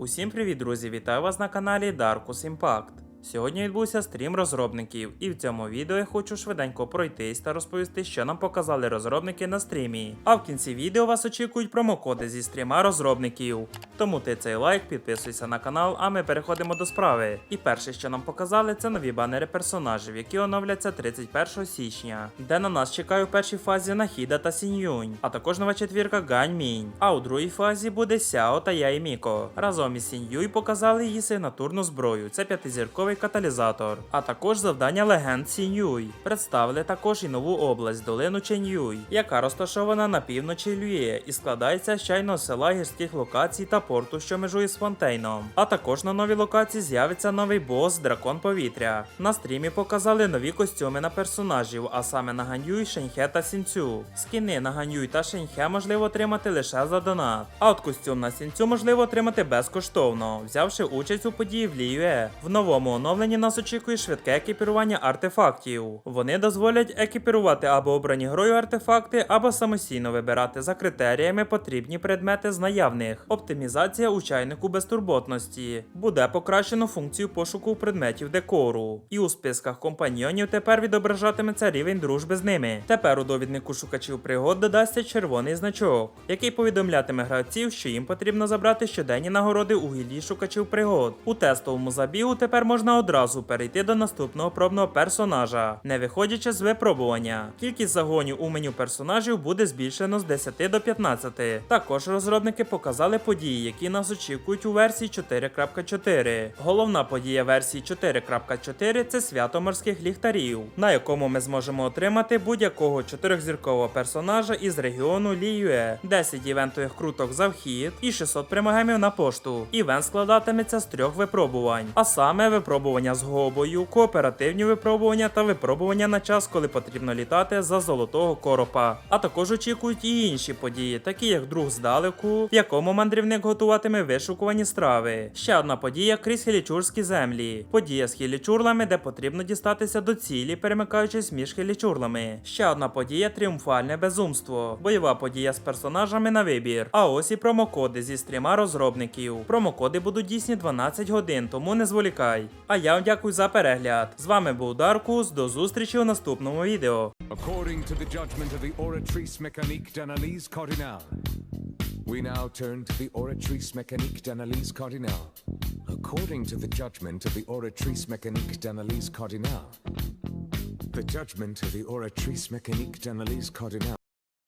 Усім привіт, друзі! Вітаю вас на каналі Darkus Impact. Сьогодні відбувся стрім розробників, і в цьому відео я хочу швиденько пройтись та розповісти, що нам показали розробники на стрімі. А в кінці відео вас очікують промокоди зі стріма розробників. Тому ти цей лайк, підписуйся на канал, а ми переходимо до справи. І перше, що нам показали, це нові банери персонажів, які оновляться 31 січня, де на нас чекає у першій фазі Нахіда та Сіньюнь, а також нова четвірка Гань Мінь. А у другій фазі буде Сяо та Яй. Разом із Сіньюй показали її сигнатурну зброю. Це п'ятизірковий каталізатор, а також завдання легенд Сіньюй. Представили також і нову область долину Ченьюй, яка розташована на півночі Лює і складається з чайного села гірських локацій та порту, що межує з Фонтейном. А також на новій локації з'явиться новий бос Дракон повітря. На стрімі показали нові костюми на персонажів, а саме на Ганюй, Шеньхе та Сінцю. Скіни на Ганюй та Шеньхе можливо отримати лише за донат. А от костюм на Сінцю можливо отримати безкоштовно, взявши участь у події в Ліюе. В новому оновленні нас очікує швидке екіпірування артефактів. Вони дозволять екіпірувати або обрані грою артефакти, або самостійно вибирати за критеріями потрібні предмети з наявних. Оптимізація у чайнику безтурботності. Буде покращено функцію пошуку предметів декору. І у списках компаньйонів тепер відображатиметься рівень дружби з ними. Тепер у довіднику шукачів пригод додасться червоний значок, який повідомлятиме гравців, що їм потрібно забрати щоденні нагороди у гільдії шукачів пригод. У тестовому забігу тепер можна одразу перейти до наступного пробного персонажа, не виходячи з випробування. Кількість загонів у меню персонажів буде збільшено з 10 до 15. Також розробники показали події, які нас очікують у версії 4.4. Головна подія версії 4.4 це свято морських ліхтарів, на якому ми зможемо отримати будь-якого чотирьохзіркового персонажа із регіону Ліюе, 10 івентових круток за вхід і 600 примагемів на пошту. Івент складатиметься з трьох випробувань, а саме випробування з гобою, кооперативні випробування та випробування на час, коли потрібно літати за золотого коропа. А також очікують і інші події, такі як друг здалеку, в якому мандрівник готуватиме вишукувані страви. Ще одна подія крізь хілічурські землі. Подія з хілічурлами, де потрібно дістатися до цілі, перемикаючись між хілічурлами. Ще одна подія тріумфальне безумство. Бойова подія з персонажами на вибір. А ось і промокоди зі стріма розробників. Промокоди будуть дійсні 12 годин, тому не зволікай. А я вам дякую за перегляд. З вами був Даркус. До зустрічі у наступному відео. According to the judgment of the oratrice mécanique d'analyse cardinale, we now turn to the oratrice mécanique d'analyse cardinale. According to the judgment of the oratrice mécanique d'analyse cardinale, the judgment of the oratrice mécanique d'analyse cardinale.